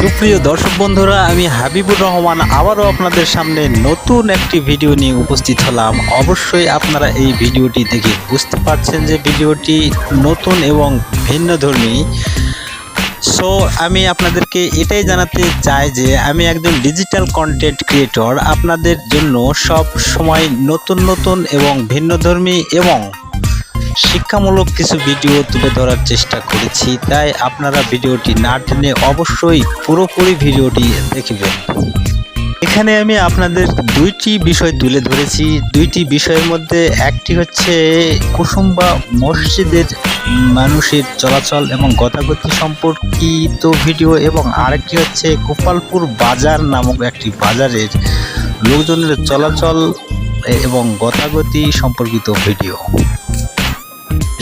সুপ্রিয় দর্শক বন্ধুরা, আমি হাবিবুর রহমান আবারও আপনাদের সামনে নতুন একটি ভিডিও নিয়ে উপস্থিত হলাম। অবশ্যই আপনারা এই ভিডিওটি দেখে বুঝতে পারছেন যে ভিডিওটি নতুন এবং ভিন্নধর্মী সো আমি আপনাদেরকে এটাই জানাতে চাই যে, আমি একজন ডিজিটাল কন্টেন্ট ক্রিয়েটর আপনাদের জন্য সব সময় নতুন নতুন এবং ভিন্নধর্মী এবং শিক্ষামূলক কিছু ভিডিও তুলে ধরার চেষ্টা করেছি, তাই আপনারা ভিডিওটি না টেনে অবশ্যই পুরোপুরি ভিডিওটি দেখবেন। এখানে আমি আপনাদের দুইটি বিষয় তুলে ধরেছি। দুইটি বিষয়ের মধ্যে একটি হচ্ছে কুসুম্বা মসজিদের মানুষের চলাচল এবং গতাগতি সম্পর্কিত ভিডিও এবং আরেকটি হচ্ছে গোপালপুর বাজার নামক একটি বাজারের লোকজনের চলাচল এবং গতাগতি সম্পর্কিত ভিডিও।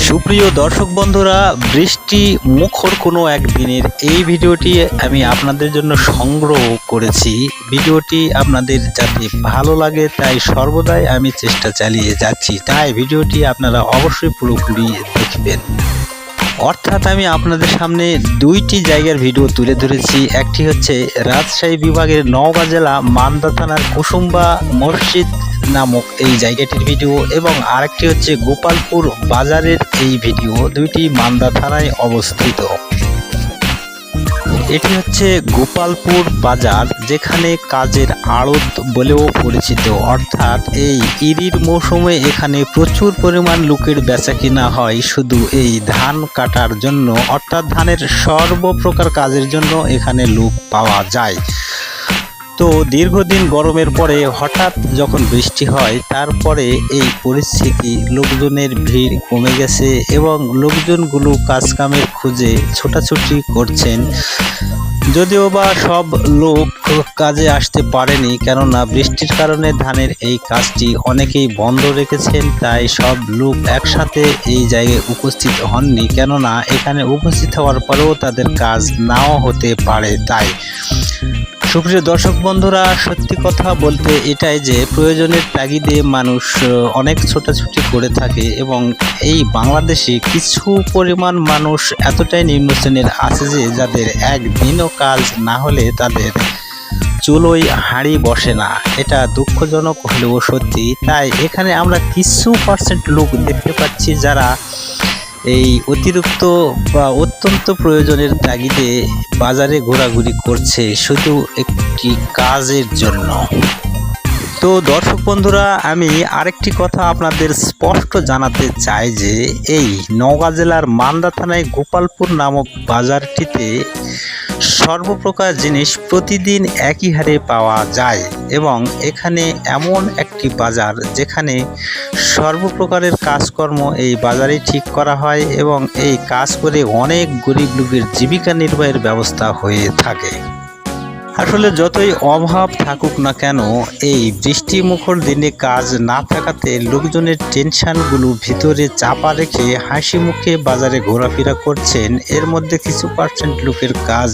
সুপ্রিয় দর্শক বন্ধুরা, বৃষ্টি মুখর কোনো একদিনের এই ভিডিওটি আমি আপনাদের জন্য সংগ্রহ করেছি। ভিডিওটি আপনাদের যাতে ভালো লাগে তাই সর্বদাই আমি চেষ্টা চালিয়ে যাচ্ছি। তাই ভিডিওটি আপনারা অবশ্যই পুরোপুরি দেখবেন। অর্থাৎ আমি আপনাদের সামনে দুইটি জায়গার ভিডিও তুলে ধরেছি। একটি হচ্ছে রাজশাহী বিভাগের নওগাঁ জেলা মান্দা থানার কুসুম্বা মসজিদ নামক এই জায়গাটির ভিডিও এবং আরেকটি হচ্ছে গোপালপুর বাজারের এই ভিডিও দুইটি মান্দা থানায় অবস্থিত। এটি হচ্ছে গোপালপুর বাজার, যেখানে কাজের আড়ত বলেও পরিচিত। অর্থাৎ এই ইরির মৌসুমে এখানে প্রচুর পরিমাণ লোকের বেচা কিনা হয় শুধু এই ধান কাটার জন্য। অর্থাৎ ধানের সর্বপ্রকার কাজের জন্য এখানে লোক পাওয়া যায়। তো দীর্ঘদিন গরমের পরে হঠাৎ যখন বৃষ্টি হয়, তারপরে এই পরিস্থিতি লোকজনের ভিড় কমে গেছে এবং লোকজনগুলো কাজকামের খুঁজে ছোটাছুটি করছেন। যদিও বা সব লোক কাজে আসতে পারেনি, কেননা বৃষ্টির কারণে ধানের এই কাজটি অনেকেই বন্ধ রেখেছেন, তাই সব লোক একসাথে এই জায়গায় উপস্থিত হননি। কেননা এখানে উপস্থিত হওয়ার পরেও তাদের কাজ নাও হতে পারে, তাই সুপ্রিয় দর্শক বন্ধুরা, সত্যি কথা বলতে এটাই যে প্রয়োজনের তাগিদে মানুষ অনেক ছোটাছুটি করে থাকে এবং এই বাংলাদেশে কিছু পরিমাণ মানুষ এতটাই নিম্ন শ্রেণির আছে যে যাদের একদিনও কাজ না হলে তাদের চুলোই হাঁড়ি বসে না। এটা দুঃখজনক হলেও সত্যি। তাই এখানে আমরা কিছু পার্সেন্ট লোক দেখতে পাচ্ছি যারা এই অতিরিক্ত বা অত্যন্ত প্রয়োজনের তাগিদে বাজারে ঘোরাঘুরি করছে শুধু একটি কাজের জন্য। তো দর্শক বন্ধুরা, আমি আরেকটি কথা আপনাদের স্পষ্ট জানাতে চাই যে, এই নওগাঁ জেলার মান্দা থানায় গোপালপুর নামক বাজারটিতে সর্বপ্রকার জিনিস প্রতিদিন একই হারে পাওয়া যায় এবং এখানে এমন একটি বাজার যেখানে সর্বপ্রকারের কাজকর্ম এই বাজারে ঠিক করা হয় এবং এই কাজ করে অনেক গরিব লোকের জীবিকা নির্বাহের ব্যবস্থা হয়ে থাকে। আসলে যতই অভাব থাকুক না কেন, এই বৃষ্টি মুখর দিনে কাজ না থাকাতে লোকজনের টেনশানগুলো ভিতরে চাপা রেখে হাসি মুখে বাজারে ঘোরাফেরা করছেন। এর মধ্যে কিছু পার্সেন্ট লোকের কাজ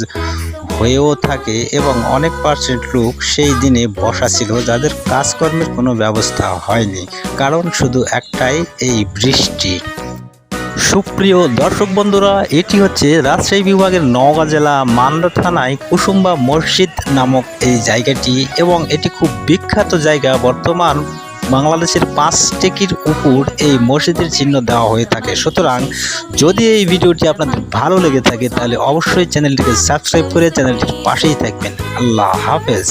হয়েও থাকে এবং অনেক পার্সেন্ট লোক সেই দিনে বসা ছিল যাদের কাজকর্মের কোনো ব্যবস্থা হয়নি। কারণ শুধু একটাই, এই বৃষ্টি। সুপ্রিয় দর্শক বন্ধুরা, এটি হচ্ছে রাজশাহী বিভাগের নওগাঁ জেলা মান্দা থানায় কুসুম্বা মসজিদ নামক এই জায়গাটি এবং এটি খুব বিখ্যাত জায়গা বর্তমান বাংলাদেশের পাঁচ টেকির উপর এই মসজিদের চিহ্ন দেওয়া হয়ে থাকে। সুতরাং যদি এই ভিডিওটি আপনাদের ভালো লেগে থাকে, তাহলে অবশ্যই চ্যানেলটিকে সাবস্ক্রাইব করে চ্যানেলটির পাশেই থাকবেন। আল্লাহ হাফেজ।